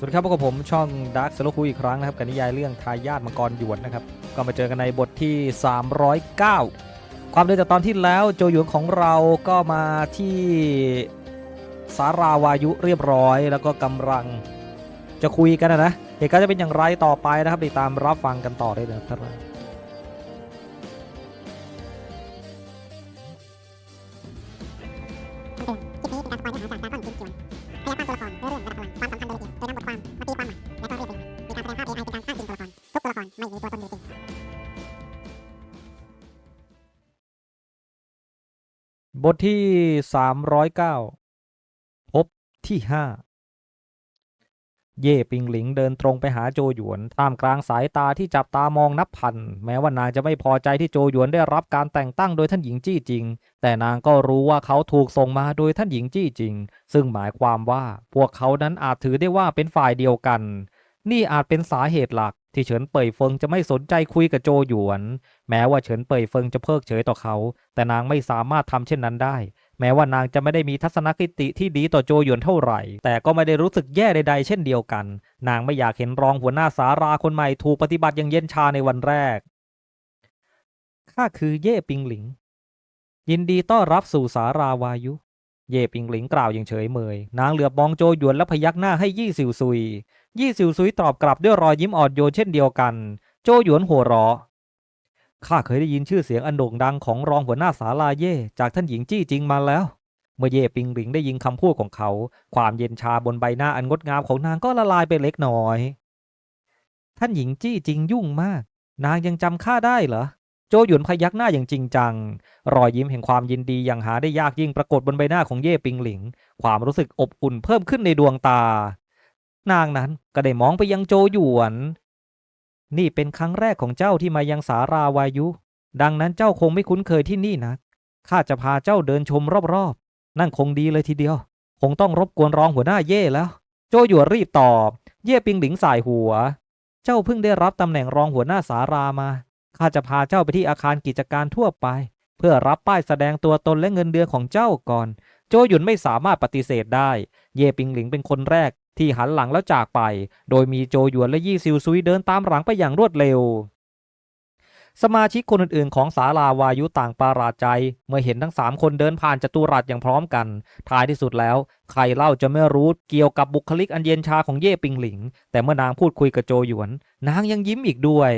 สวัสดีครับพบกับผมช่องด a r k ก l o คุยอีกครั้งนะครับกับนิยายเรื่องทายาทมังกรหยวนนะครับก็มาเจอกันในบทที่ 309 ความเดินจากตอนที่แล้วโจหยวนของเราก็มาที่สาราวายุเรียบร้อย แล้วก็กำลังจะคุยกันนะนะเหตุการณ์จะเป็นอย่างไรต่อไปนะครับติดตามรับฟังกันต่อได้เลยครับค บทที่ 309 พบที่ 5 เย่ปิงหลิงเดินตรงไปหาโจหยวน ท่ามกลางสายตาที่จับตามองนับพัน แม้ว่านางจะไม่พอใจที่โจหยวนได้รับการแต่งตั้งโดยท่านหญิงจี้จริง แต่นางก็รู้ว่าเขาถูกส่งมาโดยท่านหญิงจี้จริง ซึ่งหมายความว่าพวกเขานั้นอาจถือได้ว่าเป็นฝ่ายเดียวกัน นี่อาจเป็นสาเหตุหลัก ที่เฉินเป่ยเฟิงจะไม่สนใจคุยกับโจหยวน แม้ว่าเฉินเป่ยเฟิงจะเพิกเฉยต่อเขา แต่นางไม่สามารถทำเช่นนั้นได้ แม้ว่านางจะไม่ได้มีทัศนคติที่ดีต่อโจหยวนเท่าไหร่ แต่ก็ไม่ได้รู้สึกแย่ใดๆ เช่นเดียวกัน นางไม่อยากเห็นรองหัวหน้าสาราคนใหม่ถูกปฏิบัติอย่างเย็นชาในวันแรกข้าคือเย่ปิงหลิง ยินดีต้อนรับสู่สาราวายุ เย่ปิงหลิงกล่าวอย่างเฉยเมย นางเหลือบมองโจหยวนและพยักหน้าให้ยี่สิวซุย ยี่สิวซุยตอบกลับด้วยรอยยิ้มอ่อนโยนเช่นเดียวกัน โจหยวนหัวเราะข้าเคยได้ยินชื่อเสียงอันโด่งดังของรองหัวหน้าศาลาเย่จากท่านหญิงจี้จริงมาแล้ว เมื่อเย่ปิงหลิงได้ยินคำพูดของเขา ความเย็นชาบนใบหน้าอันงดงามของนางก็ละลายไปเล็กน้อย ท่านหญิงจี้จริงยุ่งมาก นางยังจำข้าได้เหรอโจหยุนพยักหน้าอย่างจริงจัง รอยยิ้มแห่งความยินดีอย่างหาได้ยากยิ่งปรากฏบนใบหน้าของเย่ปิงหลิง ความรู้สึกอบอุ่นเพิ่มขึ้นในดวงตา นางนั้นก็ได้มองไปยังโจหยวน นี่เป็นครั้งแรกของเจ้าที่มายังสาราวายุ ดังนั้นเจ้าคงไม่คุ้นเคยที่นี่นักข้าจะพาเจ้าเดินชมรอบๆ นั่นคงดีเลยทีเดียว คงต้องรบกวนรองหัวหน้าเย่แล้ว โจหยวนรีบตอบ เย่ปิงหลิงสายหัว เจ้าเพิ่งได้รับตำแหน่งรองหัวหน้าสารามา ข้าจะพาเจ้าไปที่อาคารกิจการทั่วไป เพื่อรับป้ายแสดงตัวตนและเงินเดือนของเจ้าก่อน โจหยุนไม่สามารถปฏิเสธได้ เย่ปิงหลิงเป็นคนแรกที่หันหลังแล้วจากไป โดยมีโจหยวนและยี่ซิวซุยเดินตามหลังไปอย่างรวดเร็ว สมาชิกคนอื่นๆ ของศาลาวายุต่างประหลาดใจ เมื่อเห็นทั้งสามคนเดินผ่านจตุรัสอย่างพร้อมกัน ท้ายที่สุดแล้ว ใครเล่าจะไม่รู้เกี่ยวกับบุคลิกอันเย็นชาของเย่ปิงหลิง แต่เมื่อนางพูดคุยกับโจหยวน นางยังยิ้มอีกด้วย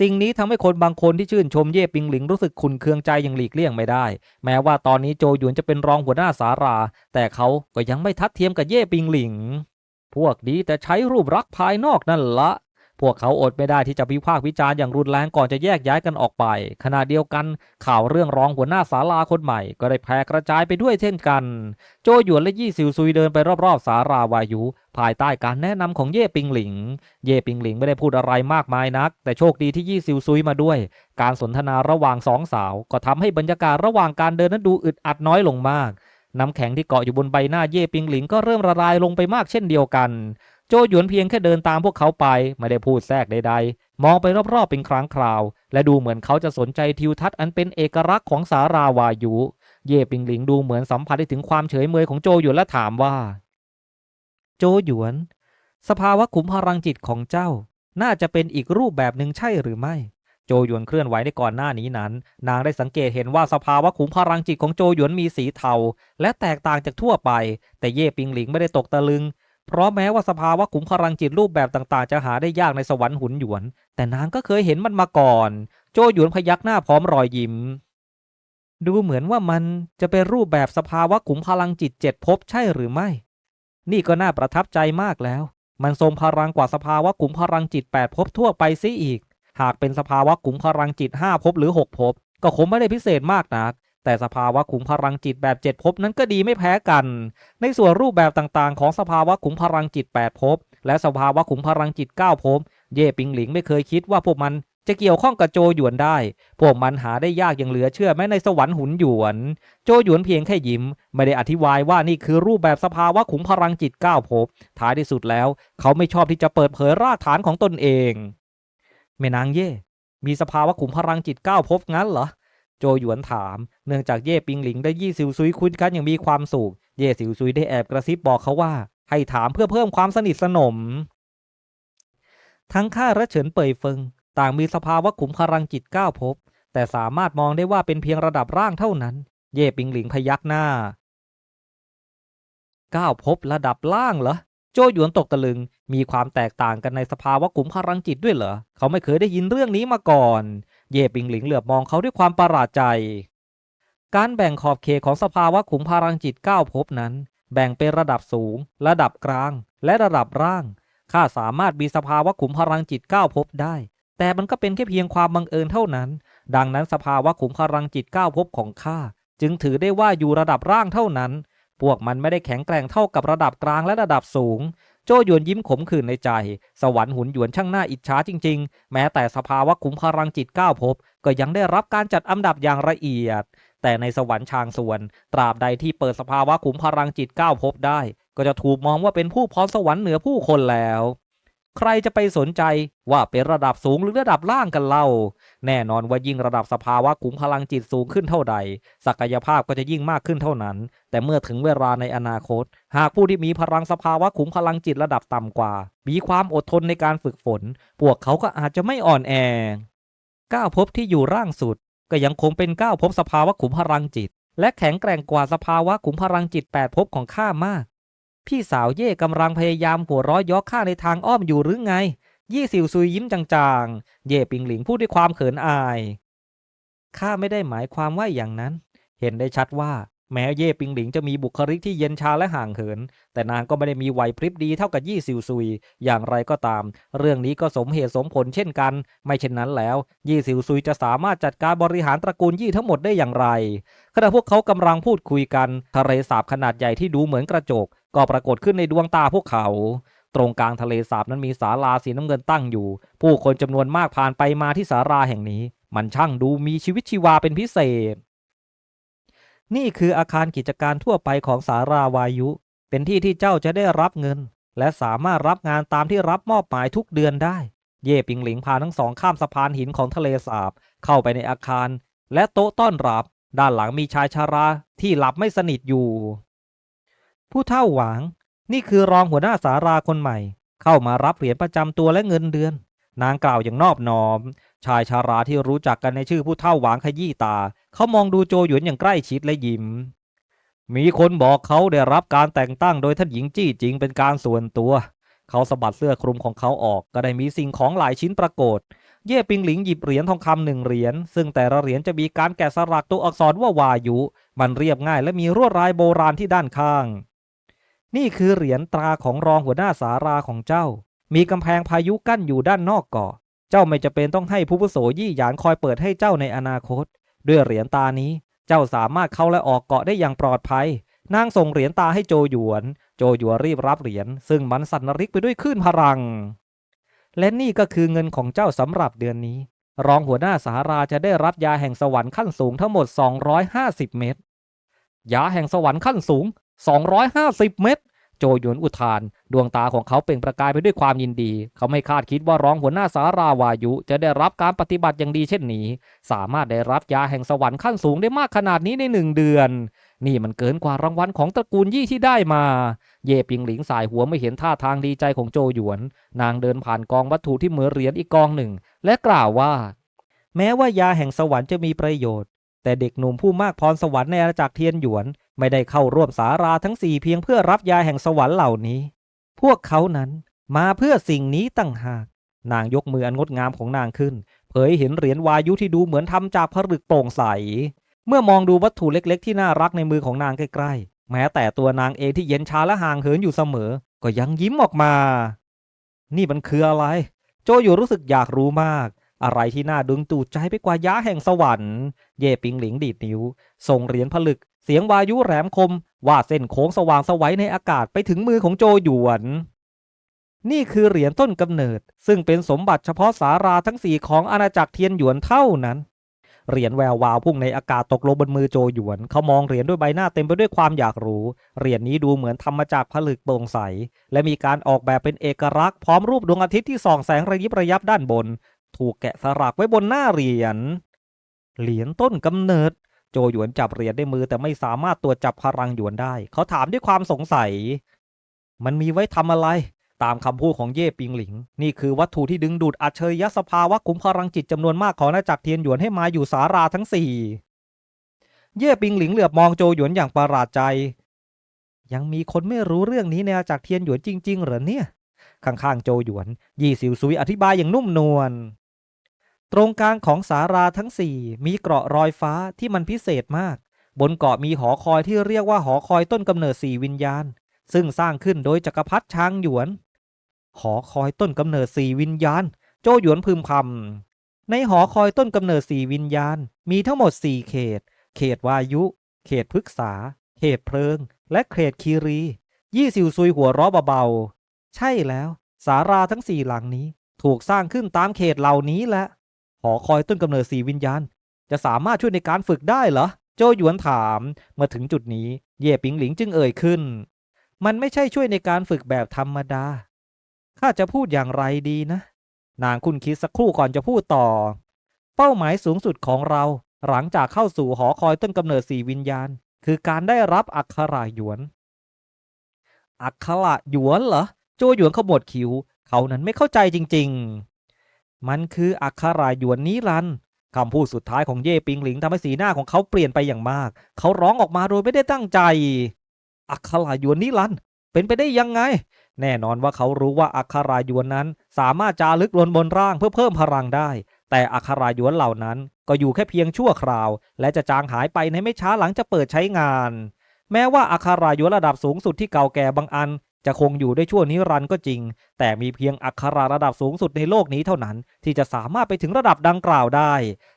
สิ่งนี้ทำให้คนบางคนที่ชื่นชมเย่ปิงหลิงรู้สึกขุนเคืองใจอย่างหลีกเลี่ยงไม่ได้ แม้ว่าตอนนี้โจหยวนจะเป็นรองหัวหน้าสาราแต่เขาก็ยังไม่ทัดเทียมกับเย่ปิงหลิง พวกนี้แต่ใช้รูปรักษณ์ภายนอกนั่นละ พวกเขาอดไม่ได้ที่จะวิพากษ์วิจารณ์อย่างรุนแรงก่อนจะแยกย้ายกันออกไป ขณะเดียวกันข่าวเรื่องรองหัวหน้าศาลาคนใหม่ ก็ได้แพร่กระจายไปด้วยเช่นกัน โจหยวนและยี่สิวซุยเดินไปรอบๆสาราวายุ ภายใต้การแนะนำของเย่ปิงหลิง เย่ปิงหลิงไม่ได้พูดอะไรมากมายนัก แต่โชคดีที่ยี่ซิวซุยมาด้วย การสนทนาระหว่างสองสาว ก็ทำให้บรรยากาศระหว่างการเดินนั้นดูอึดอัดน้อยลงมากน้ำแข็งที่เกาะอยู่บนใบหน้าเย่ปิงหลิงก็เริ่มละลายลงไปมากเช่นเดียวกัน โจหยวนเพียงแค่เดินตามพวกเขาไป ไม่ได้พูดแทรกใดๆ มองไปรอบๆเป็นครั้งคราว และดูเหมือนเขาจะสนใจทิวทัศน์อันเป็นเอกลักษณ์ของสาราวายุ เย่ปิงหลิงดูเหมือนสัมผัสได้ถึงความเฉยเมยของโจหยวนและถามว่า โจหยวน สภาวะขุมพลังจิตของเจ้า น่าจะเป็นอีกรูปแบบหนึ่งใช่หรือไม่ โจหยวนเคลื่อนไหวในก่อนหน้านี้นั้น นางได้สังเกตเห็นว่าสภาวะขุมพลังจิตของโจหยวนมีสีเทาและแตกต่างจากทั่วไป แต่เย่ปิงหลิงไม่ได้ตกตะลึง เพราะแม้ว่าสภาวะขุมพลังจิตรูปแบบต่างๆ จะหาได้ยากในสวรรค์หุนหยวน แต่นางก็เคยเห็นมันมาก่อน โจหยวนพยักหน้าพร้อมรอยยิ้ม ดูเหมือนว่ามันจะเป็นรูปแบบสภาวะขุมพลังจิตเจ็ดภพใช่หรือไม่ นี่ก็น่าประทับใจมากแล้ว มันทรงพลังกว่าสภาวะขุมพลังจิตแปดภพทั่วไปซิอีก หากเป็นสภาวะขุมพลังจิตห้าภพหรือหกภพก็คงไม่ได้พิเศษมากนัก แต่สภาวะขุมพลังจิตแบบเจ็ดภพนั้นก็ดีไม่แพ้กัน ในส่วนรูปแบบต่างๆ ของสภาวะขุมพลังจิตแปดภพ และสภาวะขุมพลังจิตเก้าภพ เย่ปิงหลิงไม่เคยคิดว่าพวกมันจะเกี่ยวข้องกับโจหยวนได้ พวกมันหาได้ยากอย่างเหลือเชื่อแม้ในสวรรค์หุนหยวน โจหยวนเพียงแค่ยิ้ม ไม่ได้อธิบายว่านี่คือรูปแบบสภาวะขุมพลังจิตเก้าภพ ท้ายที่สุดแล้ว เขาไม่ชอบที่จะเปิดเผยรากฐานของตนเองแม่นางเย่ มีสภาวะขุมพลังจิตเก้าภพงั้นเหรอ โจหยวนถาม เนื่องจากเย่ปิงหลิงได้ยี่สิวซุยคุยกันอย่างมีความสุข เย่สิวซุยได้แอบกระซิบบอกเขาว่า ให้ถามเพื่อเพิ่มความสนิทสนม ทั้งข้าและเฉินเป่ยเฟิง ต่างมีสภาวะขุมพลังจิตก้าภพบ แต่สามารถมองได้ว่าเป็นเพียงระดับร่างเท่านั้น เย่ปิงหลิงพยักหน้าก้าภพบระดับล่างเหรอ โจหยวนตกตะลึง มีความแตกต่างกันในสภาวะขุมพลังจิตด้วยเหรอ เขาไม่เคยได้ยินเรื่องนี้มาก่อน เย่ปิงหลิงเหลือบมองเขาด้วยความประหลาดใจ การแบ่งขอบเขตของสภาวะขุมพลังจิตเก้าภพนั้น แบ่งเป็นระดับสูง ระดับกลาง และระดับร่าง ข้าสามารถมีสภาวะขุมพลังจิตเก้าภพได้ แต่มันก็เป็นแค่เพียงความบังเอิญเท่านั้น ดังนั้นสภาวะขุมพลังจิตเก้าภพของข้าจึงถือได้ว่าอยู่ระดับร่างเท่านั้น พวกมันไม่ได้แข็งแกร่งเท่ากับระดับกลางและระดับสูง โจหยวนยิ้มขมขื่นในใจ สวรรค์หุนหยวนช่างน่าอิจฉาจริง ๆ แม้แต่สภาวะขุมพลังจิตก้าวพบ ก็ยังได้รับการจัดอันดับอย่างละเอียด แต่ในสวรรค์ชางส่วน ตราบใดที่เปิดสภาวะขุมพลังจิตก้าวพบได้ ก็จะถูกมองว่าเป็นผู้พรสวรรค์เหนือผู้คนแล้ว ใครจะไปสนใจว่าเป็นระดับสูงหรือระดับล่างกันเล่า แน่นอนว่ายิ่งระดับสภาวะขุมพลังจิตสูงขึ้นเท่าใด ศักยภาพก็จะยิ่งมากขึ้นเท่านั้น แต่เมื่อถึงเวลาในอนาคต หากผู้ที่มีพลังสภาวะขุมพลังจิตระดับต่ำกว่า มีความอดทนในการฝึกฝน พวกเขาก็อาจจะไม่อ่อนแอก้าวภพที่อยู่ร่างสุด ก็ยังคงเป็นก้าวภพสภาวะขุมพลังจิต และแข็งแกร่งกว่าสภาวะขุมพลังจิตแปดภพของข้ามาก พี่สาวเย่กำลังพยายามหัวเร้อยย้อข้าในทางอ้อมอยู่หรือไง ยี่สิวซุยยิ้มจางๆ เย่ปิงหลิงพูดด้วยความเขินอายข้าไม่ได้หมายความว่าอย่างนั้น เห็นได้ชัดว่า แม้เย่ปิงหลิงจะมีบุคลิกที่เย็นชาและห่างเหิน แต่นางก็ไม่ได้มีไหวพริบดีเท่ากับยี่สิวซุย อย่างไรก็ตาม เรื่องนี้ก็สมเหตุสมผลเช่นกัน ไม่เช่นนั้นแล้ว ยี่สิวซุยจะสามารถจัดการบริหารตระกูลยี่ทั้งหมดได้อย่างไรขณะพวกเขากำลังพูดคุยกันทะเลสาบขนาดใหญ่ที่ดูเหมือนกระจก ก็ปรากฏขึ้นในดวงตาพวกเขา ตรงกลางทะเลสาบนั้นมีศาลาสีน้ำเงินตั้งอยู่ ผู้คนจำนวนมากผ่านไปมาที่ศาลาแห่งนี้ มันช่างดูมีชีวิตชีวาเป็นพิเศษ นี่คืออาคารกิจการทั่วไปของสาราวายุ เป็นที่ที่เจ้าจะได้รับเงิน และสามารถรับงานตามที่รับมอบหมายทุกเดือนได้ เย่ปิงหลิงพาทั้งสองข้ามสะพานหินของทะเลสาบเข้าไปในอาคาร และโต๊ะต้อนรับ ด้านหลังมีชายชาราที่หลับไม่สนิทอยู่ ผู้เฒ่าหวาง นี่คือรองหัวหน้าสาราคนใหม่ เข้ามารับเหรียญประจำตัวและเงินเดือน นางกล่าวอย่างนอบน้อม ชายชาราที่รู้จักกันในชื่อผู้เฒ่าหวางขยี้ตา เขามองดูโจหยวนอย่างใกล้ชิดและยิ้ม มีคนบอกเขาได้รับการแต่งตั้งโดยท่านหญิงจี้จริงเป็นการส่วนตัว เขาสะบัดเสื้อคลุมของเขาออกก็ได้มีสิ่งของหลายชิ้นปรากฏเย่ปิงหลิงหยิบเหรียญทองคำหนึ่งเหรียญซึ่งแต่ละเหรียญจะมีการแกะสลักตัวอักษรว่าวายุ มันเรียบง่ายและมีรวดลายโบราณที่ด้านข้าง นี่คือเหรียญตราของรองหัวหน้าสาราของเจ้า มีกำแพงพายุกั้นอยู่ด้านนอกเกาะ เจ้าไม่จะเป็นต้องให้ผู้พุโสยี่หยานคอยเปิดให้เจ้าในอนาคต ด้วยเหรียญตานี้ เจ้าสามารถเข้าและออกเกาะได้อย่างปลอดภัย นางส่งเหรียญตาให้โจหยวน โจหยวนรีบรับเหรียญ ซึ่งมันสั่นระริกไปด้วยคลื่นพลัง และนี่ก็คือเงินของเจ้าสำหรับเดือนนี้ รองหัวหน้าสาราจะได้รับยาแห่งสวรรค์ขั้นสูงทั้งหมด 250 เม็ดยาแห่งสวรรค์ขั้นสูง 250 เม็ดโจหยวนอุทาน ดวงตาของเขาเปล่งประกายไปด้วยความยินดี เขาไม่คาดคิดว่ารองหัวหน้าสาราวายุ จะได้รับการปฏิบัติอย่างดีเช่นนี้ สามารถได้รับยาแห่งสวรรค์ขั้นสูงได้มากขนาดนี้ในหนึ่งเดือน นี่มันเกินกว่ารางวัลของตระกูลยี่ที่ได้มา เย่ปิงหลิงสายหัวไม่เห็นท่าทางดีใจของโจหยวน นางเดินผ่านกองวัตถุที่เหมือเหรียญอีกกองหนึ่ง และกล่าวว่า แม้ว่ายาแห่งสวรรค์จะมีประโยชน์ แต่เด็กหนุ่มผู้มากพรสวรรค์ในอาณาจักรเทียนหยวน ไม่ได้เข้าร่วมสาราทั้งสี่เพียงเพื่อรับยาแห่งสวรรค์เหล่านี้ พวกเขานั้นมาเพื่อสิ่งนี้ตั้งหาก นางยกมืออันงดงามของนางขึ้น เผยเห็นเหรียญวายุที่ดูเหมือนทำจากผลึกโปร่งใส เมื่อมองดูวัตถุเล็กๆ ที่น่ารักในมือของนางใกล้ๆ แม้แต่ตัวนางเองที่เย็นชาและห่างเหินอยู่เสมอ ก็ยังยิ้มออกมา นี่มันคืออะไร โจอยู่รู้สึกอยากรู้มาก อะไรที่น่าดึงดูดใจไปกว่ายาแห่งสวรรค์ เย่ปิงหลิงดีดนิ้ว ส่งเหรียญผลึก เสียงวายุแหลมคม ว่าดเส้นโค้งสว่างสวัยในอากาศไปถึงมือของโจหยวน นี่คือเหรียญต้นกำเนิด ซึ่งเป็นสมบัติเฉพาะสาราทั้งสี่ของอาณาจักรเทียนหยวนเท่านั้น เหรียญแวววาวพุ่งในอากาศตกลงบนมือโจหยวน เขามองเหรียญด้วยใบหน้าเต็มไปด้วยความอยากรู้ เหรียญนี้ดูเหมือนทำมาจากผลึกโปร่งใส และมีการออกแบบเป็นเอกลักษณ์พร้อมรูปดวงอาทิตย์ที่ส่องแสงระยิบระยับด้านบน ถูกแกะสลักไว้บนหน้าเหรียญ เหรียญต้นกำเนิด โจหยวนจับเหรียญด้วยมือแต่ไม่สามารถตรวจจับพลังหยวนได้ เขาถามด้วยความสงสัย มันมีไว้ทำอะไร ตามคำพูดของเย่ปิงหลิง นี่คือวัตถุที่ดึงดูดอัจฉริยสภาวะขุมพลังจิตจำนวนมากของอาจักรเทียนหยวนให้มาอยู่สาราทั้งสี่เย่ปิงหลิงเหลือบมองโจหยวนอย่างประหลาดใจ ยังมีคนไม่รู้เรื่องนี้ในอาณาจักรเทียนหยวนจริง ๆ เหรอเนี่ย ข้างๆโจหยวน ยี่สิวซุยอธิบายอย่างนุ่มนวลตรงกลางของสาราทั้งสี่มีเกราะรอยฟ้าที่มันพิเศษมาก บนเกาะมีหอคอยที่เรียกว่าหอคอยต้นกำเนิดสี่วิญญาณ ซึ่งสร้างขึ้นโดยจักรพรรดิช้างหยวน หอคอยต้นกำเนิดสี่วิญญาณ โจหยวนพึมพำในหอคอยต้นกำเนิดสี่วิญญาณ มีทั้งหมดสี่เขต เขตวายุ เขตพฤกษา เขตเพลิง และเขตคีรี ยี่สิวซุยหัวเราะเบาๆ ใช่แล้วสาราทั้งสี่หลังนี้ถูกสร้างขึ้นตามเขตเหล่านี้แหละหอคอยต้นกำเนิดสี่วิญญาณ จะสามารถช่วยในการฝึกได้เหรอ โจหยวนถามเมื่อถึงจุดนี้ เย่ปิงหลิงจึงเอ่ยขึ้น มันไม่ใช่ช่วยในการฝึกแบบธรรมดาข้าจะพูดอย่างไรดีนะ นางคุณคิดสักครู่ก่อนจะพูดต่อ เป้าหมายสูงสุดของเรา หลังจากเข้าสู่หอคอยต้นกำเนิดสี่วิญญาณ คือการได้รับอักขระหยวน อักขระหยวนเหรอ โจหยวนขมวดคิ้ว เขานั้นไม่เข้าใจจริง ๆ มันคืออักขระหยวนนิรันดร์คำพูดสุดท้ายของเย่ปิงหลิงทำให้สีหน้าของเขาเปลี่ยนไปอย่างมาก เขาร้องออกมาโดยไม่ได้ตั้งใจ อักขระหยวนนิรันดร์เป็นไปได้ยังไง แน่นอนว่าเขารู้ว่าอักขระหยวนนั้น สามารถจารึกลนบนร่างเพื่อเพิ่มพลังได้ แต่อักขระหยวนเหล่านั้น ก็อยู่แค่เพียงชั่วคราว และจะจางหายไปในไม่ช้าหลังจะเปิดใช้งาน แม้ว่าอักขระหยวนระดับสูงสุดที่เก่าแก่บางอัน จะคงอยู่ได้ชั่วนิรันดร์ก็จริง แต่มีเพียงอักขระระดับสูงสุดในโลกนี้เท่านั้น ที่จะสามารถไปถึงระดับดังกล่าวได้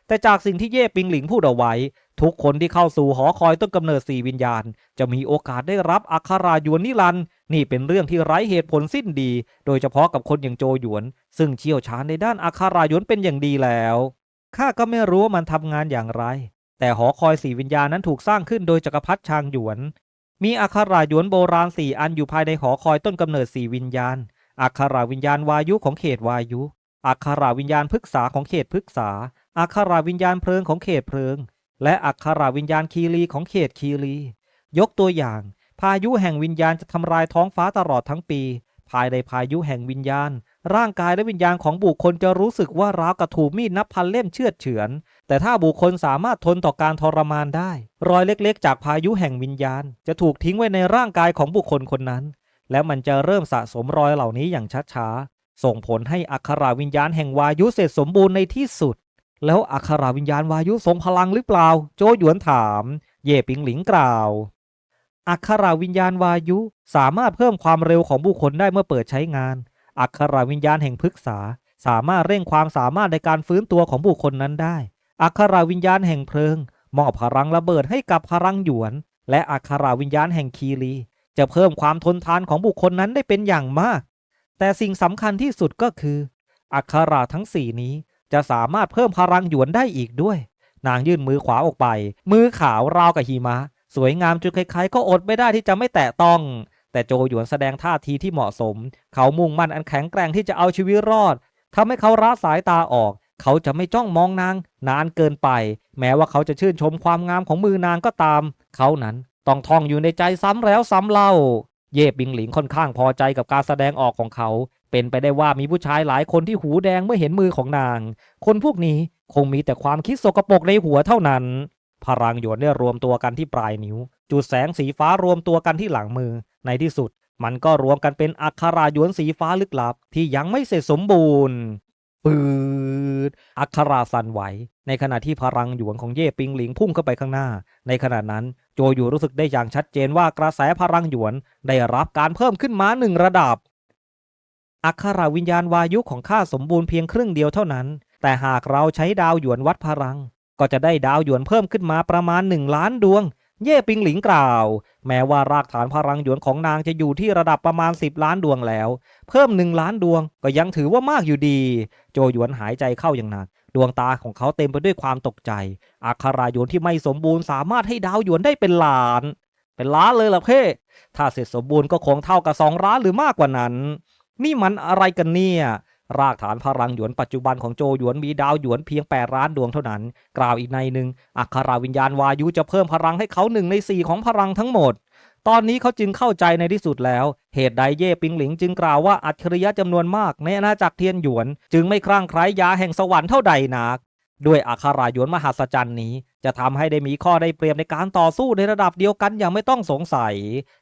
แต่จากสิ่งที่เย่ปิงหลิงพูดเอาไว้ ทุกคนที่เข้าสู่หอคอยต้นกำเนิดสี่วิญญาณ จะมีโอกาสได้รับอักขระยวนนิรันดร์นี่เป็นเรื่องที่ไร้เหตุผลสิ้นดี โดยเฉพาะกับคนอย่างโจหยวน ซึ่งเชี่ยวชาญในด้านอักขระยวนเป็นอย่างดีแล้วข้าก็ไม่รู้ว่ามันทำงานอย่างไร แต่หอคอยสี่วิญญาณนั้นถูกสร้างขึ้นโดยจักรพรรดิชางหยวน มีอักขระหยวนโบราณสี่อันอยู่ภายในหอคอยต้นกำเนิดสี่วิญญาณ อักขระวิญญาณวายุของเขตวายุ อักขระวิญญาณพฤกษาของเขตพฤกษา อักขระวิญญาณเพลิงของเขตเพลิง และอักขระวิญญาณคีรีของเขตคีรี ยกตัวอย่าง พายุแห่งวิญญาณจะทำลายท้องฟ้าตลอดทั้งปี ภายในพายุแห่งวิญญาณ ร่างกายและวิญญาณของบุคคลจะรู้สึกว่าราวกับถูกมีดนับพันเล่มเชือดเฉือน แต่ถ้าบุคคลสามารถทนต่อการทรมานได้ รอยเล็กๆ จากพายุแห่งวิญญาณ จะถูกทิ้งไว้ในร่างกายของบุคคลคนนั้น และมันจะเริ่มสะสมรอยเหล่านี้อย่างช้าๆ ส่งผลให้อักขราวิญญาณแห่งวายุเสร็จสมบูรณ์ในที่สุด แล้วอักขราวิญญาณวายุทรงพลังหรือเปล่า โจหยวนถาม เย่ปิงหลิงกล่าวอักขราวิญญาณวายุ สามารถเพิ่มความเร็วของบุคคลได้เมื่อเปิดใช้งาน อักขรวิญญาณแห่งพฤกษา สามารถเร่งความสามารถในการฟื้นตัวของบุคคลนั้นได้ อักขรวิญญาณแห่งเพลิง มอบพลังระเบิดให้กับพลังหยวน และอักขรวิญญาณแห่งคีรี จะเพิ่มความทนทานของบุคคลนั้นได้เป็นอย่างมาก แต่สิ่งสำคัญที่สุดก็คือ อักขราทั้งสี่นี้จะสามารถเพิ่มพลังหยวนได้อีกด้วย นางยื่นมือขวาออกไป มือขาวราวกับหิมะ สวยงามจนใครๆก็อดไม่ได้ที่จะไม่แตะต้อง แต่โจหยวนแสดงท่าทีที่เหมาะสม เขามุ่งมั่นอันแข็งแกร่งที่จะเอาชีวิตรอดทำให้เขาละสายตาออก เขาจะไม่จ้องมองนาง นานเกินไป แม้ว่าเขาจะชื่นชมความงามของมือนางก็ตาม เขานั้นต้องท่องอยู่ในใจซ้ำแล้วซ้ำเล่า เย่ปิงหลิงค่อนข้างพอใจกับการแสดงออกของเขา เป็นไปได้ว่ามีผู้ชายหลายคนที่หูแดงเมื่อเห็นมือของนาง คนพวกนี้คงมีแต่ความคิดสกปรกในหัวเท่านั้น พลังหยวนได้รวมตัวกันที่ปลายนิ้ว จุดแสงสีฟ้ารวมตัวกันที่หลังมือ ในที่สุดมันก็รวมกันเป็นอักขราหยวนสีฟ้าลึกลับ ที่ยังไม่เสร็จสมบูรณ์ปืดอักขราสั่นไหว ในขณะที่พลังหยวนของเย่ปิงหลิงพุ่งเข้าไปข้างหน้า ในขณะนั้นโจหยูรู้สึกได้อย่างชัดเจนว่ากระแสพลังหยวนได้รับการเพิ่มขึ้นมาหนึ่งระดับ อักขราวิญญาณวายุของข้าสมบูรณ์เพียงครึ่งเดียวเท่านั้น แต่หากเราใช้ดาวหยวนวัดพลัง ก็จะได้ดาวหยวนเพิ่มขึ้นมาประมาณหนึ่งล้านดวง เย่ปิงหลิงกล่าว แม้ว่ารากฐานพลังหยวนของนางจะอยู่ที่ระดับประมาณ 10 ล้านดวงแล้ว เพิ่มหนึ่งล้านดวงก็ยังถือว่ามากอยู่ดี โจหยวนหายใจเข้าอย่างหนัก ดวงตาของเขาเต็มไปด้วยความตกใจ อักขราหยวนที่ไม่สมบูรณ์สามารถให้ดาวหยวนได้เป็นล้าน เป็นล้านเลยล่ะเพ่ถ้าเสร็จสมบูรณ์ก็คงเท่ากับสองล้านหรือมากกว่านั้น นี่มันอะไรกันเนี่ย รากฐานพลังหยวนปัจจุบันของโจหยวนมีดาวหยวนเพียง8ล้านดวงเท่านั้น กล่าวอีกในหนึ่งอัคราวิญญาณวายุจะเพิ่มพลังให้เขาหนึ่งในสี่ของพลังทั้งหมด ตอนนี้เขาจึงเข้าใจในที่สุดแล้ว เหตุใดเย่ปิงหลิงจึงกล่าวว่าอัจฉริยะจำนวนมากในอาณาจักรเทียนหยวน จึงไม่คลั่งไคล้ยาแห่งสวรรค์เท่าใดนักด้วยอัคราหยวนมหัศจรรย์นี้ จะทำให้ได้มีข้อได้เปรียบในการต่อสู้ในระดับเดียวกันอย่างไม่ต้องสงสัย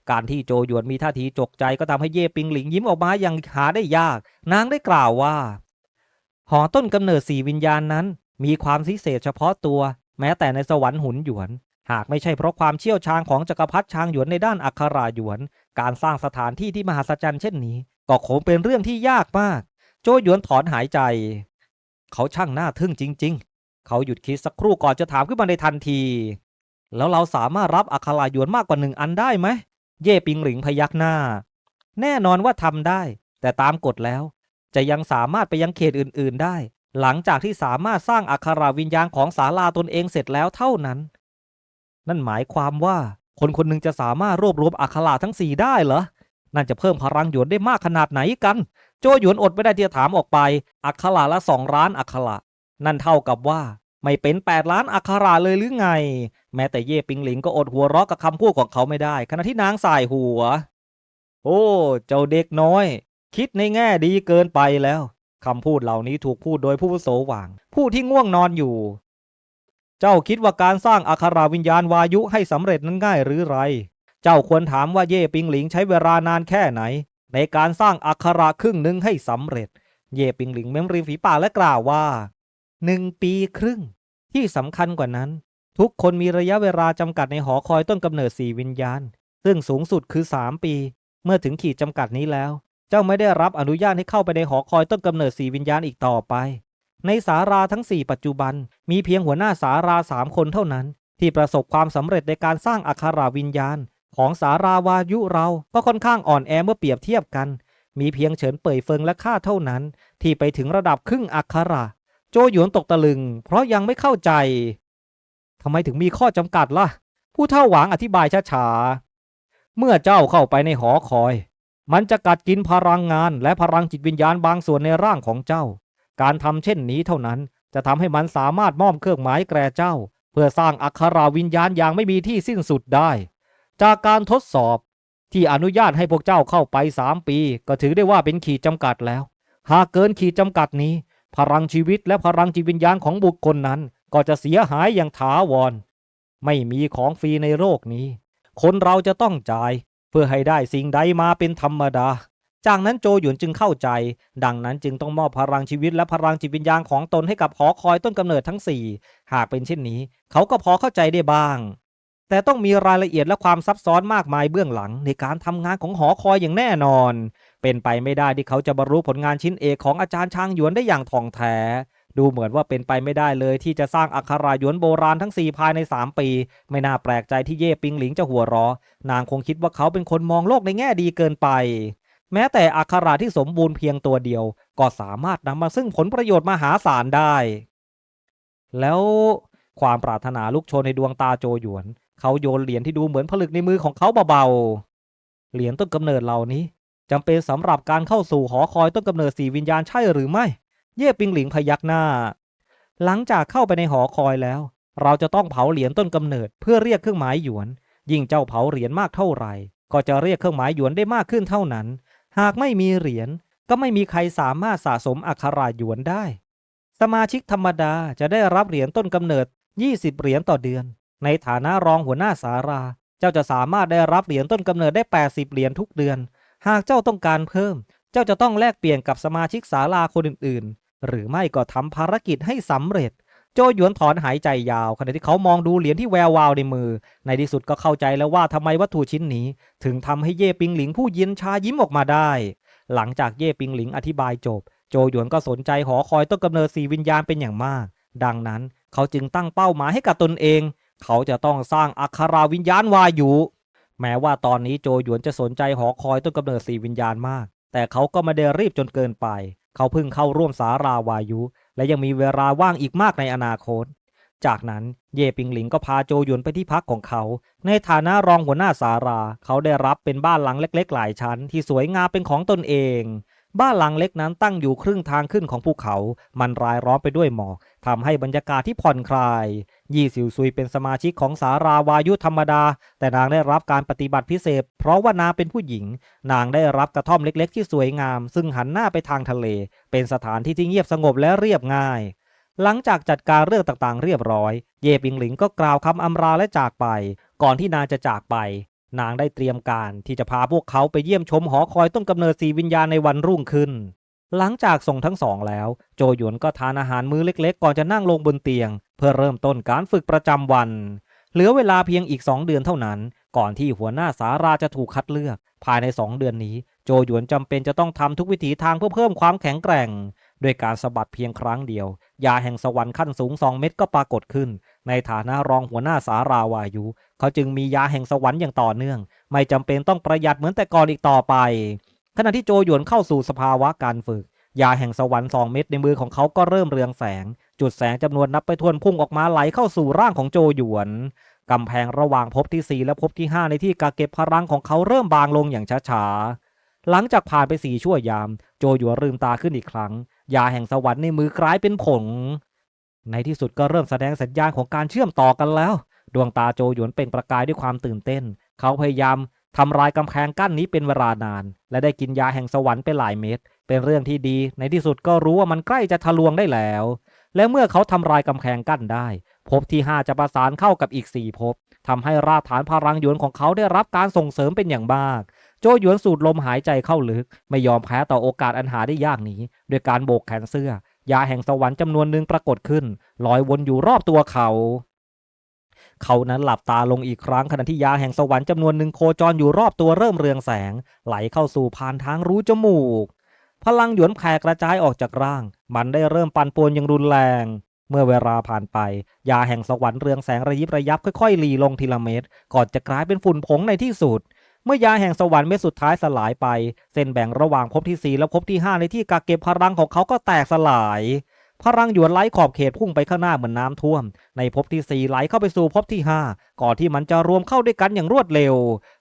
การที่โจหยวนมีท่าทีจกใจก็ทำให้เย่ปิงหลิงยิ้มออกมาอย่างหาได้ยาก นางได้กล่าวว่า หอต้นกำเนิดสี่วิญญาณนั้น มีความพิเศษเฉพาะตัว แม้แต่ในสวรรค์หุนหยวน หากไม่ใช่เพราะความเชี่ยวชาญของจักรพรรดิชางหยวนในด้านอัคราหยวน การสร้างสถานที่ที่มหัศจรรย์เช่นนี้ ก็คงเป็นเรื่องที่ยากมาก โจหยวนถอนหายใจ เขาช่างน่าทึ่งจริงๆ เขาหยุดคิดสักครู่ก่อนจะถามขึ้นมาในทันที แล้วเราสามารถรับอัครายวนมากกว่าหนึ่งอันได้ไหม เย่ปิงหลิงพยักหน้า แน่นอนว่าทำได้ แต่ตามกฎแล้ว จะยังสามารถไปยังเขตอื่น ๆได้ หลังจากที่สามารถสร้างอัคราวิญญาณของศาลาตนเองเสร็จแล้วเท่านั้น นั่นหมายความว่าคนคนหนึ่งจะสามารถรวบรวมอัคราทั้งสี่ได้เหรอนั่นจะเพิ่มพลังหยวนได้มากขนาดไหนกัน โจหยวนอดไม่ได้ที่จะถามออกไป อัคราละสองล้านอัครานั่นเท่ากับว่า ไม่เป็นแปดล้านอัคราเลยหรือไง แม้แต่เย่ปิงหลิงก็อดหัวเราะกับคำพูดของเขาไม่ได้ ขณะที่นางสายหัว โอ้ เจ้าเด็กน้อย คิดในแง่ดีเกินไปแล้วคำพูดเหล่านี้ถูกพูดโดยผู้วุโสหว่าง ผู้ที่ง่วงนอนอยู่ เจ้าคิดว่าการสร้างอัคราวิญญาณวายุให้สำเร็จนั้นง่ายหรือไร เจ้าควรถามว่าเย่ปิงหลิงใช้เวลานานแค่ไหน ในการสร้างอัคราครึ่งหนึ่งให้สำเร็จ เย่ปิงหลิงเม้มริมฝีปากและกล่าวว่า หนึ่งปีครึ่ง ที่สำคัญกว่านั้น ทุกคนมีระยะเวลาจำกัดในหอคอยต้นกำเนิดสี่วิญญาณ ซึ่งสูงสุดคือ 3 ปี เมื่อถึงขีดจำกัดนี้แล้ว เจ้าไม่ได้รับอนุญาตให้เข้าไปในหอคอยต้นกำเนิดสี่วิญญาณอีกต่อไป ในสาราทั้ง 4 ปัจจุบัน มีเพียงหัวหน้าสาราสามคนเท่านั้น ที่ประสบความสำเร็จในการสร้างอัคราวิญญาณ ของสาราวายุเราก็ค่อนข้างอ่อนแอเมื่อเปรียบเทียบกันมีเพียงเฉินเป่ยเฟิงและข้าเท่านั้น ที่ไปถึงระดับครึ่งอัครา โจหยวนตกตะลึง เพราะยังไม่เข้าใจทำไมถึงมีข้อจำกัดล่ะ ผู้เท่าหวางอธิบายช้าๆ เมื่อเจ้าเข้าไปในหอคอย มันจะกัดกินพลังงานและพลังจิตวิญญาณบางส่วนในร่างของเจ้า การทำเช่นนี้เท่านั้นจะทำให้มันสามารถมอบเครื่องหมายแก่เจ้า เพื่อสร้างอัคราวิญญาณอย่างไม่มีที่สิ้นสุดได้ จากการทดสอบที่อนุญาตให้พวกเจ้าเข้าไปสามปี ก็ถือได้ว่าเป็นขีดจำกัดแล้ว หากเกินขีดจำกัดนี้ พลังชีวิตและพลังจิตวิญญาณของบุคคลนั้น ก็จะเสียหายอย่างถาวร ไม่มีของฟรีในโลกนี้ คนเราจะต้องจ่าย เพื่อให้ได้สิ่งใดมาเป็นธรรมดา จากนั้นโจหยวนจึงเข้าใจ ดังนั้นจึงต้องมอบพลังชีวิตและพลังจิตวิญญาณของตนให้กับหอคอยต้นกำเนิดทั้ง 4 หากเป็นเช่นนี้ เขาก็พอเข้าใจได้บ้าง แต่ต้องมีรายละเอียดและความซับซ้อนมากมายเบื้องหลังในการทำงานของหอคอยอย่างแน่นอน เป็นไปไม่ได้ที่เขาจะบรรลุผลงานชิ้นเอกของอาจารย์ชางหยวนได้อย่างท่องแท้ ดูเหมือนว่าเป็นไปไม่ได้เลยที่จะสร้างอักขรายวนโบราณทั้ง 4 ภายใน 3 ปี ไม่น่าแปลกใจที่เย่ปิงหลิงจะหัวเราะนางคงคิดว่าเขาเป็นคนมองโลกในแง่ดีเกินไป แม้แต่อักขระที่สมบูรณ์เพียงตัวเดียว ก็สามารถนำมาซึ่งผลประโยชน์มหาศาลได้ แล้วความปรารถนาลุกโชนในดวงตาโจหยวน เขาโยนเหรียญที่ดูเหมือนผลึกในมือของเขาเบาๆเหรียญต้นกำเนิดเหล่านี้ จำเป็นสำหรับการเข้าสู่หอคอยต้นกำเนิดสีวิญญาณใช่หรือไม่ เย่ปิงหลิงพยักหน้า หลังจากเข้าไปในหอคอยแล้ว เราจะต้องเผาเหรียญต้นกำเนิดเพื่อเรียกเครื่องหมายหยวน ยิ่งเจ้าเผาเหรียญมากเท่าไหร่ ก็จะเรียกเครื่องหมายหยวนได้มากขึ้นเท่านั้น หากไม่มีเหรียญก็ไม่มีใครสามารถสะสมอัคราหยวนได้ สมาชิกธรรมดาจะได้รับเหรียญต้นกำเนิด 20 เหรียญต่อเดือน ในฐานะรองหัวหน้าสารา เจ้าจะสามารถได้รับเหรียญต้นกำเนิดได้ 80 เหรียญทุกเดือน หากเจ้าต้องการเพิ่ม เจ้าจะต้องแลกเปลี่ยนกับสมาชิกศาลาคนอื่นๆ หรือไม่ก็ทำภารกิจให้สำเร็จ โจหยวนถอนหายใจยาวขณะที่เขามองดูเหรียญที่แวววาวในมือ ในที่สุดก็เข้าใจแล้วว่าทำไมวัตถุชิ้นนี้ ถึงทำให้เย่ปิงหลิงผู้ย็นชายิ้มออกมาได้ หลังจากเย่ปิงหลิงอธิบายจบ โจหยวนก็สนใจหอคอยต้นกำเนิดสีวิญญาณเป็นอย่างมาก ดังนั้นเขาจึงตั้งเป้าหมายให้กับตนเอง เขาจะต้องสร้างอัคราวิญญาณวายุ แม้ว่าตอนนี้โจหยวนจะสนใจหอคอยต้นกำเนิดสีวิญญาณมาก แต่เขาก็ไม่ได้รีบจนเกินไป เขาเพิ่งเข้าร่วมสาราวายุ และยังมีเวลาว่างอีกมากในอนาคต จากนั้นเย่ปิงหลิงก็พาโจหยวนไปที่พักของเขา ในฐานะรองหัวหน้าสารา เขาได้รับเป็นบ้านหลังเล็ก ๆ หลายชั้น ที่สวยงามเป็นของตนเองบ้านหลังเล็กนั้นตั้งอยู่ครึ่งทางขึ้นของภูเขา มันรายล้อมไปด้วยหมอกทำให้บรรยากาศที่ผ่อนคลาย ยี่สิวซุยเป็นสมาชิกของสาราวายุธรรมดา แต่นางได้รับการปฏิบัติพิเศษ เพราะว่านางเป็นผู้หญิง นางได้รับกระท่อมเล็กๆ ที่สวยงาม ซึ่งหันหน้าไปทางทะเล เป็นสถานที่ที่เงียบสงบและเรียบง่าย หลังจากจัดการเรื่องต่างๆ เรียบร้อย เย่ปิงหลิงก็กล่าวคำอำลาและจากไป ก่อนที่นางจะจากไป นางได้เตรียมการที่จะพาพวกเขาไปเยี่ยมชมหอคอยต้นกำเนิดสีวิญญาณในวันรุ่งขึ้นหลังจากส่งทั้งสองแล้ว โจหยวนก็ทานอาหารมื้อเล็กๆ ก่อนจะนั่งลงบนเตียง เพื่อเริ่มต้นการฝึกประจำวัน เหลือเวลาเพียงอีก 2 เดือนเท่านั้น ก่อนที่หัวหน้าสาราจะถูกคัดเลือก ภายใน 2 เดือนนี้ โจหยวนจำเป็นจะต้องทำทุกวิถีทางเพื่อเพิ่มความแข็งแกร่งด้วยการสะบัดเพียงครั้งเดียว ยาแห่งสวรรค์ขั้นสูง 2 เม็ดก็ปรากฏขึ้น ในฐานะรองหัวหน้าสาราวายุ เขาจึงมียาแห่งสวรรค์อย่างต่อเนื่อง ไม่จำเป็นต้องประหยัดเหมือนแต่ก่อนอีกต่อไป ขณะที่โจหยวนเข้าสู่สภาวะการฝึก ยาแห่งสวรรค์สองเม็ดในมือของเขาก็เริ่มเรืองแสง จุดแสงจำนวนนับไปทวนพุ่งออกมาไหลเข้าสู่ร่างของโจหยวนกำแพงระหว่างภพที่ 4 และภพที่ 5 ในที่กักเก็บพลังของเขาเริ่มบางลงอย่างช้าๆ หลังจากผ่านไปสี่ชั่วยาม โจหยวนลืมตาขึ้นอีกครั้ง ยาแห่งสวรรค์ในมือกลายเป็นผง ในที่สุดก็เริ่มแสดงสัญญาณของการเชื่อมต่อกันแล้ว ดวงตาโจหยวนเปล่งประกายด้วยความตื่นเต้น เขาพยายามทำลายกำแพงกั้นนี้เป็นเวลานาน และได้กินยาแห่งสวรรค์ไปหลายเม็ด เป็นเรื่องที่ดี ในที่สุดก็รู้ว่ามันใกล้จะทะลวงได้แล้ว และเมื่อเขาทำลายกำแพงกั้นได้ ภพที่ 5 จะประสานเข้ากับอีก 4 ภพทำให้รากฐานพลังหยวนของเขาได้รับการส่งเสริมเป็นอย่างมาก โจหยวนสูดลมหายใจเข้าลึก ไม่ยอมแพ้ต่อโอกาสอันหาได้ยากนี้ด้วยการโบกแขนเสื้อยาแห่งสวรรค์จำนวนหนึ่งปรากฏขึ้น ลอยวนอยู่รอบตัวเขา เขานั้นหลับตาลงอีกครั้งขณะที่ยาแห่งสวรรค์จำนวนหนึ่งโคจรอยู่รอบตัวเริ่มเรืองแสง ไหลเข้าสู่ผ่านทางรูจมูก พลังหยวนแผ่กระจายออกจากร่าง มันได้เริ่มปั่นป่วนอย่างรุนแรง เมื่อเวลาผ่านไป ยาแห่งสวรรค์เรืองแสงระยิบระยับค่อยๆหลีลงทีละเม็ดก่อนจะกลายเป็นฝุ่นผงในที่สุด เมื่อยาแห่งสวรรค์เม็ดสุดท้ายสลายไป เส้นแบ่งระหว่างภพที่4และภพที่ 5 ในที่กักเก็บพลังของเขาก็แตกสลาย พลังหยวนไหลขอบเขตพุ่งไปข้างหน้าเหมือนน้ำท่วม ในภพที่ 4 ไหลเข้าไปสู่ภพที่ 5 ก่อนที่มันจะรวมเข้าด้วยกันอย่างรวดเร็ว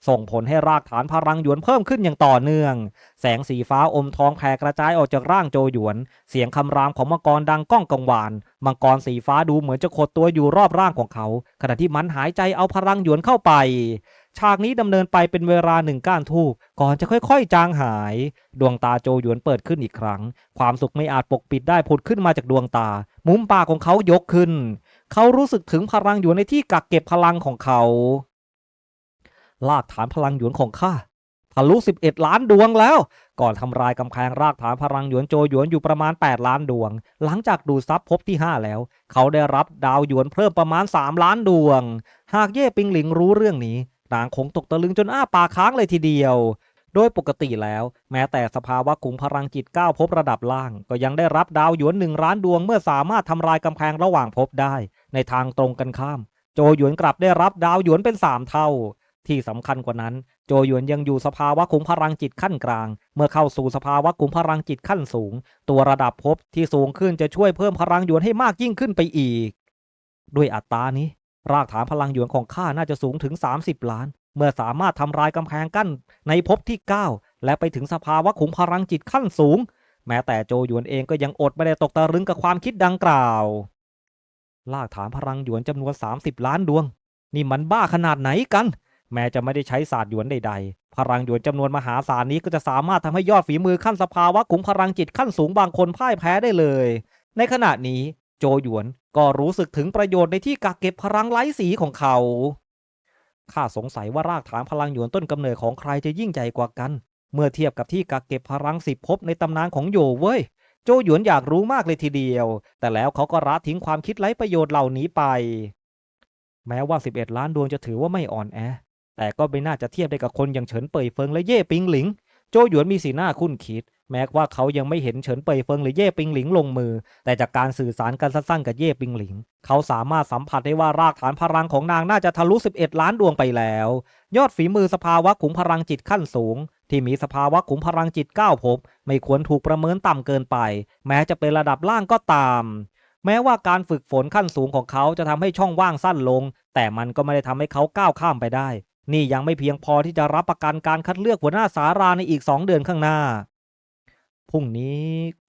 ส่งผลให้รากฐานพลังหยวนเพิ่มขึ้นอย่างต่อเนื่อง แสงสีฟ้าอมทองแผ่กระจายออกจากร่างโจหยวน เสียงคำรามของมังกรดังก้องกังวาน มังกรสีฟ้าดูเหมือนจะขดตัวอยู่รอบร่างของเขา ขณะที่มันหายใจเอาพลังหยวนเข้าไป ฉากนี้ดำเนินไปเป็นเวลาหนึ่งก้านทูบก่อนจะค่อยๆ จางหาย ดวงตาโจหยวนเปิดขึ้นอีกครั้ง ความสุขไม่อาจปกปิดได้ผุดขึ้นมาจากดวงตา มุมปากของเขายกขึ้น เขารู้สึกถึงพลังหยวนในที่กักเก็บพลังของเขาลากฐานพลังหยวนของข้าทะลุ11 ล้านดวงแล้ว ก่อนทำลายกำแพงรากฐานพลังหยวนโจหยวนอยู่ประมาณ 8 ล้านดวง หลังจากดูซับพบที่ 5 แล้ว เขาได้รับดาวหยวนเพิ่มประมาณ 3 ล้านดวง หากเย่ปิงหลิงรู้เรื่องนี้ นางคงตกตะลึงจนอ้าปากค้างเลยทีเดียว โดยปกติแล้ว แม้แต่สภาวะขุมพลังจิตก้าวภพระดับล่าง ก็ยังได้รับดาวหยวนหนึ่งล้านดวงเมื่อสามารถทำลายกำแพงระหว่างภพได้ ในทางตรงกันข้าม โจหยวนกลับได้รับดาวหยวนเป็น3เท่า ที่สำคัญกว่านั้น โจหยวนยังอยู่สภาวะขุมพลังจิตขั้นกลาง เมื่อเข้าสู่สภาวะขุมพลังจิตขั้นสูง ตัวระดับภพที่สูงขึ้นจะช่วยเพิ่มพลังหยวนให้มากยิ่งขึ้นไปอีก ด้วยอัตรานี้ รากฐานพลังหยวนของข้าน่าจะสูงถึง 30 ล้าน เมื่อสามารถทำลายกำแพงกั้นในภพที่ 9 และไปถึงสภาวะขุมพลังจิตขั้นสูง แม้แต่โจหยวนเองก็ยังอดไม่ได้ตกตะลึงกับความคิดดังกล่าว รากฐานพลังหยวนจำนวน 30 ล้านดวง นี่มันบ้าขนาดไหนกัน แม้จะไม่ได้ใช้ศาสตร์หยวนใดๆ พลังหยวนจำนวนมหาศาลนี้ก็จะสามารถทำให้ยอดฝีมือขั้นสภาวะขุมพลังจิตขั้นสูงบางคนพ่ายแพ้ได้เลยในขณะนี้ โจหยวนก็รู้สึกถึงประโยชน์ในที่กักเก็บพลังไร้สีของเขา ข้าสงสัยว่ารากฐานพลังหยวนต้นกำเนิดของใครจะยิ่งใหญ่กว่ากัน เมื่อเทียบกับที่กักเก็บพลังสิบภพในตำนานของโยเว้ย โจหยวนอยากรู้มากเลยทีเดียว แต่แล้วเขาก็ละทิ้งความคิดไร้ประโยชน์เหล่านี้ไป แม้ว่า 11 ล้านดวงจะถือว่าไม่อ่อนแอ แต่ก็ไม่น่าจะเทียบได้กับคนอย่างเฉินเป่ยเฟิงและเย่ปิงหลิง โจหยวนมีสีหน้าคุ้นคิด แม้ว่าเขายังไม่เห็นเฉินเป่ยเฟิงหรือเย่ปิงหลิงลงมือ แต่จากการสื่อสารกันสั้นๆกับเย่ปิงหลิง เขาสามารถสัมผัสได้ว่ารากฐานพลังของนางน่าจะทะลุ 11 ล้านดวงไปแล้ว ยอดฝีมือสภาวะขุมพลังจิตขั้นสูง ที่มีสภาวะขุมพลังจิตเก้าภพไม่ควรถูกประเมินต่ำเกินไป แม้จะเป็นระดับล่างก็ตามแม้ว่าการฝึกฝนขั้นสูงของเขาจะทำให้ช่องว่างสั้นลง แต่มันก็ไม่ได้ทำให้เขาก้าวข้ามไปได้ นี่ยังไม่เพียงพอที่จะรับประกันการคัดเลือกหัวหน้าสาราในอีก 2 เดือนข้างหน้า พรุ่งนี้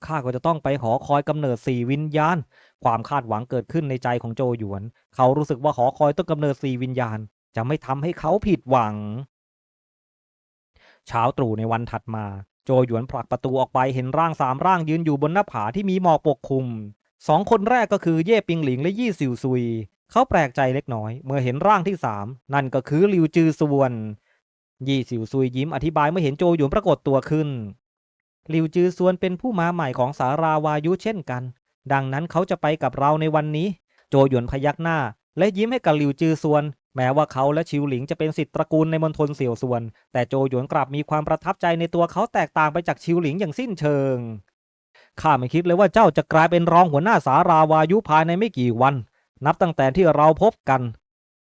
ข้าก็จะต้องไปหอคอยกำเนิดสี่วิญญาณ ความคาดหวังเกิดขึ้นในใจของโจหยวน เขารู้สึกว่าหอคอยต้นกำเนิดสี่วิญญาณ จะไม่ทำให้เขาผิดหวัง เช้าตรู่ในวันถัดมา โจหยวนผลักประตูออกไปเห็นร่างสามร่างยืนอยู่บนหน้าผาที่มีหมอกปกคลุมสองคนแรกก็คือเย่ปิงหลิงและยี่สิวซุย เขาแปลกใจเล็กน้อย เมื่อเห็นร่างที่สามนั่นก็คือลิวจือซวน ยี่สิวซุยยิ้มอธิบายเมื่อเห็นโจหยวนปรากฏตัวขึ้น หลิวจือซวนเป็นผู้มาใหม่ของสาราวายุเช่นกัน ดังนั้นเขาจะไปกับเราในวันนี้ โจหยวนพยักหน้า และยิ้มให้กับหลิวจือซวน แม้ว่าเขาและชิวหลิงจะเป็นสิทธิตระกูลในมณฑลเสี่ยวซวน แต่โจหยวนกลับมีความประทับใจในตัวเขาแตกต่างไปจากชิวหลิงอย่างสิ้นเชิง ข้าไม่คิดเลยว่าเจ้าจะกลายเป็นรองหัวหน้าสาราวายุภายในไม่กี่วัน นับตั้งแต่ที่เราพบกัน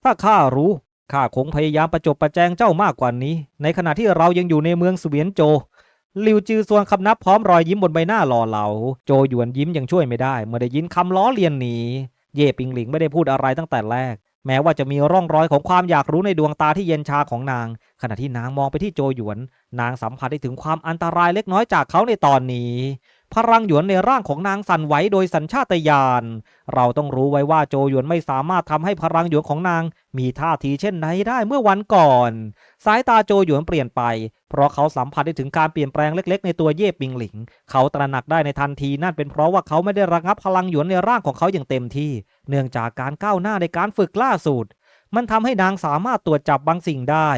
ถ้าข้ารู้ข้าคงพยายามประจบประแจงเจ้ามากกว่านี้ ในขณะที่เรายังอยู่ในเมืองเสวียนโจ ลิวจือซวนคำนับพร้อมรอยยิ้มบนใบหน้าหล่อเหลา โจหยวนยิ้มยังช่วยไม่ได้ เมื่อได้ยินคำล้อเลียนนี้เย่ปิงหลิงไม่ได้พูดอะไรตั้งแต่แรก แม้ว่าจะมีร่องรอยของความอยากรู้ในดวงตาที่เย็นชาของนาง ขณะที่นางมองไปที่โจหยวน นางสัมผัสได้ถึงความอันตรายเล็กน้อยจากเขาในตอนนี้ พลังหยวนในร่างของนางสั่นไหวโดยสัญชาตญาณ เราต้องรู้ไว้ว่าโจหยวนไม่สามารถทำให้พลังหยวนของนาง มีท่าทีเช่นไหนได้เมื่อวันก่อน สายตาโจหยวนเปลี่ยนไป เพราะเขาสัมผัสได้ถึงการเปลี่ยนแปลงเล็ก ๆ ในตัวเย่ปิงหลิง เขาตระหนักได้ในทันทีนั่นเป็นเพราะว่าเขาไม่ได้ระงับพลังหยวนในร่างของเขาอย่างเต็มที่ เนื่องจากการก้าวหน้าในการฝึกล่าสุด มันทำให้นางสามารถตรวจจับบางสิ่งได้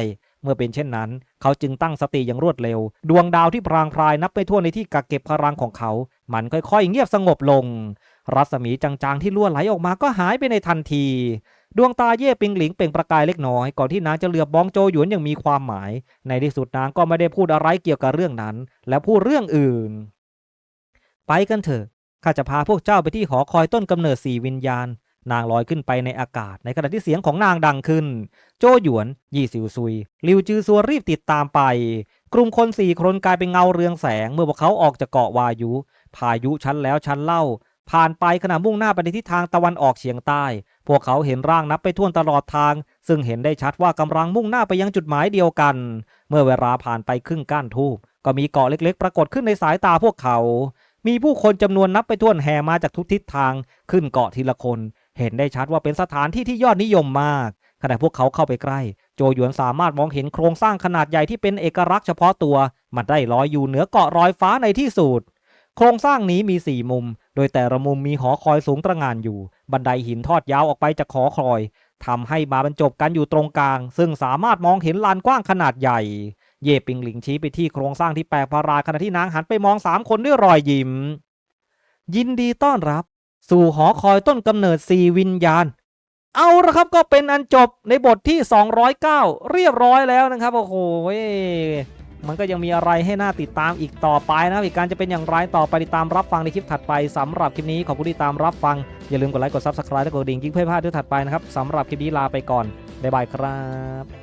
เมื่อเป็นเช่นนั้น เขาจึงตั้งสติอย่างรวดเร็ว ดวงดาวที่พรางพรายนับไม่ถ้วนในที่กักเก็บพลังของเขา มันค่อยๆ เงียบสงบลง รัศมีจางๆที่ล่วไหลออกมาก็หายไปในทันที ดวงตาเย่ปิงหลิงเปล่งประกายเล็กน้อย ก่อนที่นางจะเหลือบมองโจหยวนอย่างมีความหมาย ในที่สุดนางก็ไม่ได้พูดอะไรเกี่ยวกับเรื่องนั้น และพูดเรื่องอื่น ไปกันเถอะข้าจะพาพวกเจ้าไปที่หอคอยต้นกำเนิดสี่วิญญาณ นางลอยขึ้นไปในอากาศ ในขณะที่เสียงของนางดังขึ้น โจหยวน ยี่สิวซุย ลิวจือซัวรีบติดตามไป กลุ่มคนสี่คนกลายเป็นเงาเรืองแสง เมื่อพวกเขาออกจากเกาะวายุ พายุชั้นแล้วชั้นเล่า ผ่านไปขณะมุ่งหน้าไปในทิศทางตะวันออกเฉียงใต้ พวกเขาเห็นร่างนับไปท่วตลอดทาง ซึ่งเห็นได้ชัดว่ากำลังมุ่งหน้าไปยังจุดหมายเดียวกัน เมื่อเวลาผ่านไปครึ่งก้านทูบก็มีเกาะเล็ก ๆ ปรากฏขึ้นในสายตาพวกเขา มีผู้คนจำนวนนับไปท่วแห่มาจากทุกทิศทางขึ้นเกาะทีละคน เห็นได้ชัดว่าเป็นสถานที่ที่ยอดนิยมมาก ขณะพวกเขาเข้าไปใกล้ โจหยวนสามารถมองเห็นโครงสร้างขนาดใหญ่ที่เป็นเอกลักษณ์เฉพาะตัว มันได้ลอยอยู่เหนือเกาะรอยฟ้าในที่สุดโครงสร้างนี้มีสี่มุม โดยแต่ละมุมมีหอคอยสูงตระหง่านอยู่ บันไดหินทอดยาวออกไปจากหอคอยทำให้มาบรรจบกันอยู่ตรงกลาง ซึ่งสามารถมองเห็นลานกว้างขนาดใหญ่ เย่ปิงหลิงชี้ไปที่โครงสร้างที่แปลกประหลาดขณะที่นางหันไปมองสามคนด้วยรอยยิ้ม ยินดีต้อนรับ สู่หอคอยต้นกำเนิดสี่วิญญาณ เอาละครับก็เป็นอันจบในบทที่ 209 เรียบร้อยแล้วนะครับโอ้โหมันก็ยังมีอะไรให้หน่าติดตามอีกต่อไปนะครับอีกการจะเป็นอย่างไรต่อไปติดตามรับฟังในคลิปถัดไปสำหรับคลิปนี้ขอบคุณที่ตามรับฟัง อย่าลืมกดไลค์กด Subscribe และกดดิ่งกิ๊งเพื่อไม่พลาดด้วยถัดไปนะครับสำหรับคลิปนี้ลาไปก่อนบ๊ายบายครับ